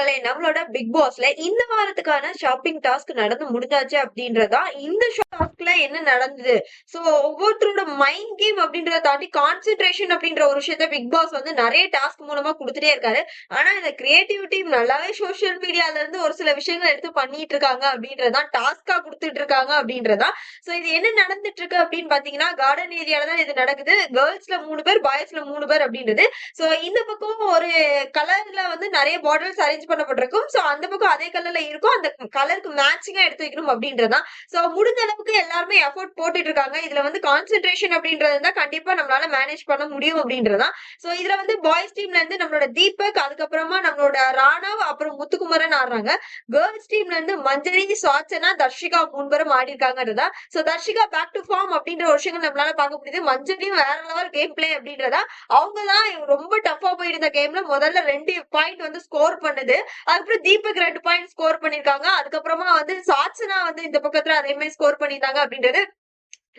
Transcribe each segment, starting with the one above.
மக்களே நம்மளோட பிக் பாஸ்ல இந்த வாரத்துக்கான ஷாப்பிங் டாஸ்க் நடந்து முடிஞ்சாச்சு அப்படின்றதா இந்த டாஸ்க்ல என்ன நடந்தது? சோ ஒவ்வொருத்தரோட மைண்ட் கேம் அப்படின்றத தாண்டி கான்சென்ட்ரேஷன் அப்படின்ற ஒரு விஷயத்த பிக் பாஸ் வந்து நிறைய டாஸ்க் மூலமா கொடுத்துட்டே இருக்காரு. ஆனா இந்த கிரியேட்டிவிட்டி நல்லாவே சோசியல் மீடியால இருந்து ஒரு சில விஷயங்கள் எடுத்து பண்ணிட்டு இருக்காங்க அப்படின்றதா டாஸ்கா கொடுத்துட்டு இருக்காங்க அப்படின்றதா. சோ இது என்ன நடந்துட்டு இருக்கு அப்படின்னு பாத்தீங்கன்னா கார்டன் ஏரியால தான் இது நடக்குது. கேர்ள்ஸ்ல மூணு பேர் பாய்ஸ்ல மூணு பேர் அப்படின்றது. சோ இந்த பக்கம் ஒரு கலர்ல வந்து நிறைய பாட்டில்ஸ் அரேஞ்ச் பண்ணப்பட்டிருக்கும். சோ அந்த பக்கம் அதே கலர்ல இருக்கும். அந்த கலருக்கு மேட்சிங்கா எடுத்து வைக்கணும் அப்படின்றதான் சோ முடிஞ்ச அளவுக்கு எல்லாருமே எஃபோர்ட் போட்டுட்டு இருக்காங்க. இதுல வந்து கான்சென்ட்ரேஷன் அப்படின்றது தான் கண்டிப்பா நம்மளால மேனேஜ் பண்ண முடியும் அப்படின்றதான் சோ இதுல வந்து பாய்ஸ் டீம்ல இருந்து நம்மளோட தீபக் அதுக்கப்புறமா நம்மளோட ராணாவ் அப்புறம் முத்துக்குமரன் ஆடுறாங்க. கேர்ள்ஸ் டீம்ல இருந்து மஞ்சரி சாச்சனா தர்ஷிகா மூணு பேரும் ஆடி இருக்காங்கன்றதா so Dharshika back to form அப்படின்ற ஒரு விஷயங்கள் நம்மளால பார்க்க முடியுது. மஞ்சரியும் வேற லெவல் கேம் பிளே அப்படின்றதா? அவங்க தான் ரொம்ப டஃபா போயிருந்த கேம்ல முதல்ல ரெண்டு பாயிண்ட் வந்து ஸ்கோர் பண்ணது. அதுக்கப்புறம் தீபக் ரெண்டு பாயிண்ட் ஸ்கோர் பண்ணிருக்காங்க. அதுக்கப்புறமா வந்து சாட்சனா வந்து இந்த பக்கத்துல அதே மாதிரி ஸ்கோர் பண்ணிருந்தாங்க அப்படின்றது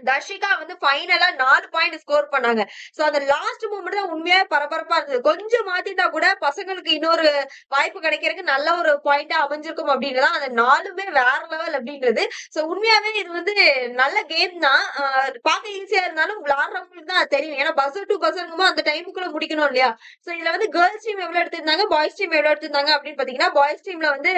தர்ஷிகா வந்து ஃபைனலா நாலு பாயிண்ட் ஸ்கோர் பண்ணாங்க. சோ அந்த லாஸ்ட் மூமெண்ட் தான் உண்மையா பரபரப்பா இருந்தது. கொஞ்சம் மாத்திட்டா கூட பசங்களுக்கு இன்னொரு வாய்ப்பு கிடைக்கிறதுக்கு நல்ல ஒரு பாயிண்டா அமைஞ்சிருக்கும் அப்படின்றதா அந்த நாலுமே வேற லெவல் அப்படின்றது. சோ உண்மையாவே இது வந்து நல்ல கேம் தான். பார்க்க ஈஸியா இருந்தாலும் விளாடுறவங்களுக்கு தான் தெரியும். ஏன்னா பஸ் டு பசங்களும் அந்த டைமுக்குள்ள முடிக்கணும் இல்லையா? சோ இதுல வந்து கேர்ள்ஸ் டீம் எவ்வளவு எடுத்திருந்தாங்க? பாய்ஸ் டீம் எவ்வளவு எடுத்திருந்தாங்க அப்படின்னு பாத்தீங்கன்னா பாய்ஸ் டீம்ல வந்து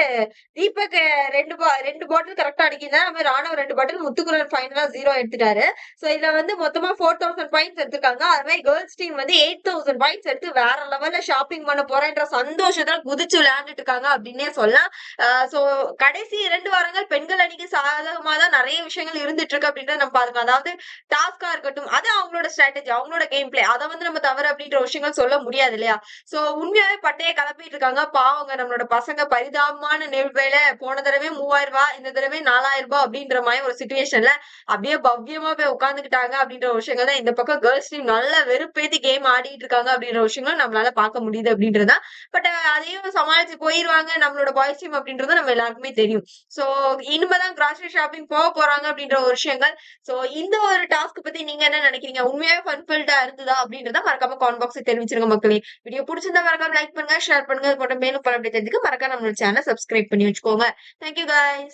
தீபக் ரெண்டு ரெண்டு பாட்டில் கரெக்டா அடிக்கிறார் நம்ம ராணுவ ரெண்டு பாட்டில் முத்துக்குரல் ஃபைனலா ஜீரோ எடுத்துட்டாரு சோ இதுல வந்து மொத்தமா ஃபோர் தௌசண்ட் பாயிண்ட்ஸ் எடுத்திருக்காங்க. அது மாதிரி கேர்ள்ஸ் டீம் வந்து எயிட் தௌசண்ட் பாயிண்ட்ஸ் எடுத்து வேற லெவல்ல ஷாப்பிங் பண்ண போறேன்ற சந்தோஷத்துல குதிச்சு விளையாண்டுட்டு இருக்காங்க அப்படின்னே சொல்லலாம். சோ கடைசி இரண்டு வாரங்கள் பெண்கள் அணிக்கு சாதகமா தான் நிறைய விஷயங்கள் இருந்துட்டு இருக்கு அப்படின்றத நம்ம பாருங்க. அதாவது டாஸ்கா இருக்கட்டும் அது அவங்களோட ஸ்ட்ராட்டஜி அவங்களோட கேம் பிளே அதை வந்து நம்ம தவறு அப்படின்ற விஷயங்கள் சொல்ல முடியாது இல்லையா? சோ உண்மையாவே பட்டையை கலப்பிட்டு இருக்காங்க. பாவங்க நம்மளோட பசங்க பரிதாபமான நிகழ்வேல போன தடவை மூவாயிரம் ரூபாய் இந்த தடவை நாலாயிரம் ரூபாய் அப்படின்ற மாதிரி ஒரு சுச்சுவேஷன்ல அப்படியே பவ்யமா போய் உட்காந்துக்கிட்டாங்க அப்படின்ற விஷயங்கள் தான் இந்த பக்கம் கேர்ள்ஸ் டீம் நல்ல வெறுப்பேத்தி கேம் ஆடிட்டு இருக்காங்க அப்படின்ற விஷயங்களும் நம்மளால பார்க்க முடியுது அப்படின்றதா பட் அதையும் சமாளிச்சு போயிருவாங்க நம்மளோட பாய்ஸ் டீம் அப்படின்றது நம்ம எல்லாருக்குமே தெரியும். சோ இனிமேதான் கிராசரி ஷாப்பிங் போக போறாங்க அப்படின்ற ஒரு விஷயங்கள். சோ இந்த ஒரு டாஸ்க் பத்தி நீங்க என்ன நினைக்கிறீங்க? உண்மையாவே ஃபன்ஃபில்டா இருந்ததா அப்படின்றத மறக்காம கான் பாக்ஸ் தெரிவிச்சிருங்க மக்களே. வீடியோ பிடிச்சிருந்தா மறக்காம லைக் பண்ணுங்க ஷேர் பண்ணுங்க போட்ட மேலும் பல அப்படி தெரிஞ்சுக்க மறக்காம நம்மளோட சேனல் சப்ஸ்கிரைப் பண்ணி வச்சுக்கோங்க. Thank you guys